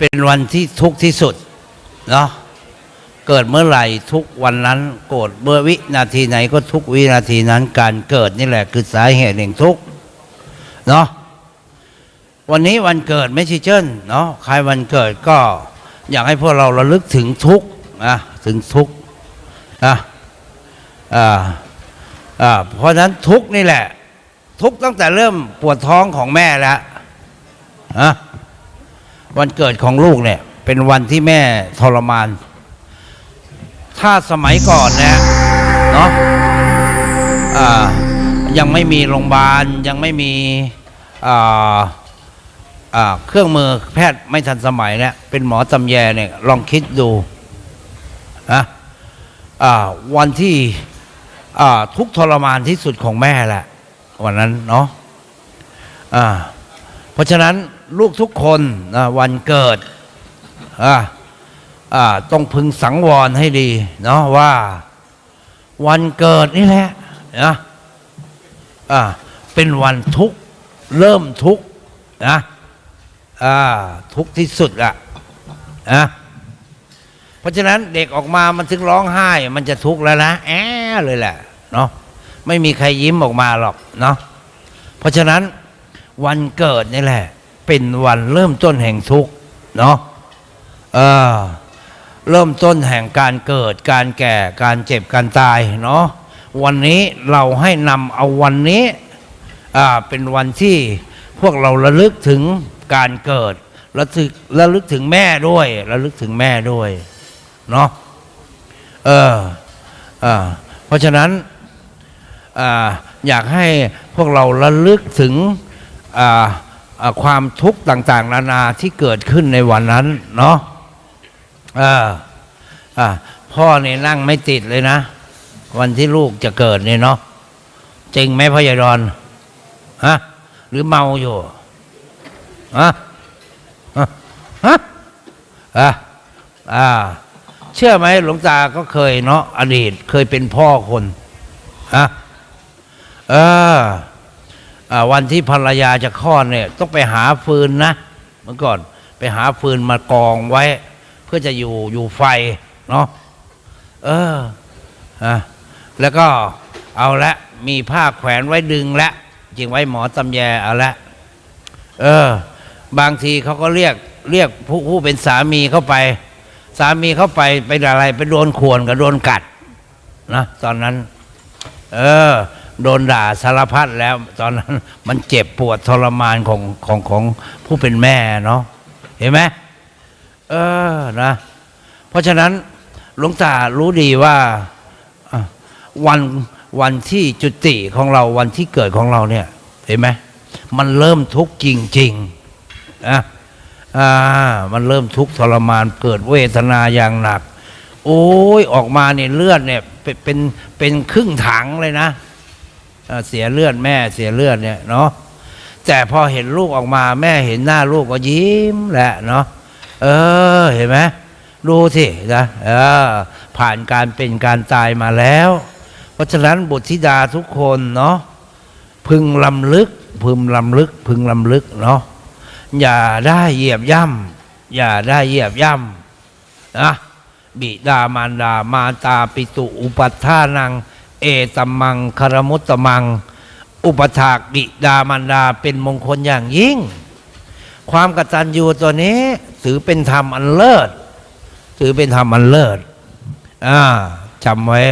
เป็นวันที่ทุกข์ที่สุดเนาะเกิดเมื่อไหร่ทุกวันนั้น โกรธเมื่อวินาทีไหนก็ทุกวินาทีนั้น การเกิดนี่แหละคือสาเหตุแห่งทุกข์เนาะวันนี้วันเกิดไม่ใช่เจิ้นเนาะใครวันเกิดก็อยากให้พวกเราระลึกถึงทุกข์นะถึงทุกข์นะอ่าอ่าเพราะฉะนั้นทุกข์นี่แหละ ทุกข์ตั้งแต่เริ่มปวดท้องของแม่แล้วอะ วันเกิดของลูกเนี่ย เป็นวันที่แม่ทรมาน ถ้าสมัยก่อนเนี่ยเนาะยังไม่มีโรงพยาบาลยังไม่มีเครื่องมือแพทย์ไม่ทันสมัยเนี่ยเป็นหมอตำแยเนี่ยลองคิดดูนะวันที่ทุกทรมานที่สุดของแม่แหละวันนั้นเนาะอ่าเพราะฉะนั้น ลูกทุกคนนะวันเกิดอ่าอ่าต้องพึงสังวรให้ดีเนาะว่า วันเกิดนี่แหละนะอ่าเป็นวันทุกเริ่มทุกนะอ่าทุกที่สุดอะนะเพราะฉะนั้นเด็กออกมามันถึงร้องไห้ มันจะทุกข์แล้วนะแอะเลยแหละเนาะไม่มีใครยิ้มออกมาหรอกเนาะเพราะฉะนั้นวันเกิดนี่แหละ เป็นวันเริ่มต้นแห่งทุกข์เนาะเออเริ่มต้นแห่งการเกิด การแก่ การเจ็บ การตายเนาะวันนี้เราให้นำเอาวันนี้อ่าเป็นวันที่พวกเราระลึกถึงการเกิดระลึกระลึกถึงแม่ด้วยระลึกถึงแม่ด้วยเนาะเอออเพราะฉะนั้นออยากให้พวกเราระลึกถึงอ ความทุกข์ต่างๆ นานาที่เกิดขึ้นในวันนั้น เนาะอ่าอ่าพ่อเนี่ยนั่งไม่ติดเลยนะ วันที่ลูกจะเกิดเนี่ยเนาะจริงไหมพ่อใหญ่ดอนฮะหรือเมาอยู่ฮะฮะฮะอ่าเชื่อไหมหลวงตาก็เคยเนาะอดีตเคยเป็นพ่อคนฮะเออ วันที่ภรรยาจะคลอดเนี่ยต้องไปหาฟืนนะ เมื่อก่อนไปหาฟืนมากองไว้ เพื่อจะอยู่อยู่ไฟเนาะเอออะแล้วก็เอาละมีผ้าแขวนไว้ดึงละจริงไว้หมอตำแยเอาละเออ บางทีเขาก็เรียกเรียกผู้ผู้เป็นสามีเข้าไป สามีเข้าไปไปอะไรไปโดนข่วนกับโดนกัดนะตอนนั้น เออ โดนด่าสารพัดแล้ว ตอนนั้นมันเจ็บปวดทรมานของของของผู้เป็นแม่เนาะเห็นไหมเออนะ เพราะฉะนั้นหลวงตารู้ดีว่าวันวันที่จุติของเราวันที่เกิดของเราเนี่ย เห็นไหมมันเริ่มทุกข์จริงๆนะอ่ามันเริ่มทุกข์ทรมานเกิดเวทนาอย่างหนัก โอ้ยออกมาเนี่ยเลือดเนี่ยเป็นเป็นเป็นครึ่งถังเลยนะ เสียเลือดแม่เสียเลือดเนี่ยเนาะแต่พอเห็นลูกออกมาแม่เห็นหน้าลูกก็ยิ้มแหละเนาะเออเห็นไหมดูสินะเออผ่านการเป็นการตายมาแล้ว เพราะฉะนั้นบุตรธิดาทุกคนเนาะพึงลำลึกพึงลำลึก พึงลำลึกเนาะอย่าได้เหยียบย่ำอย่าได้เหยียบย่ำนะบิดามารดามาตาปิตุอุปัฏฐานัง เอตมังคารมุตตมัง อุปถากบิดามันดาเป็นมงคลอย่างยิ่ง ความกตัญญูตัวนี้ถือเป็นธรรมอันเลิศ ถือเป็นธรรมอันเลิศอ่าจำไว้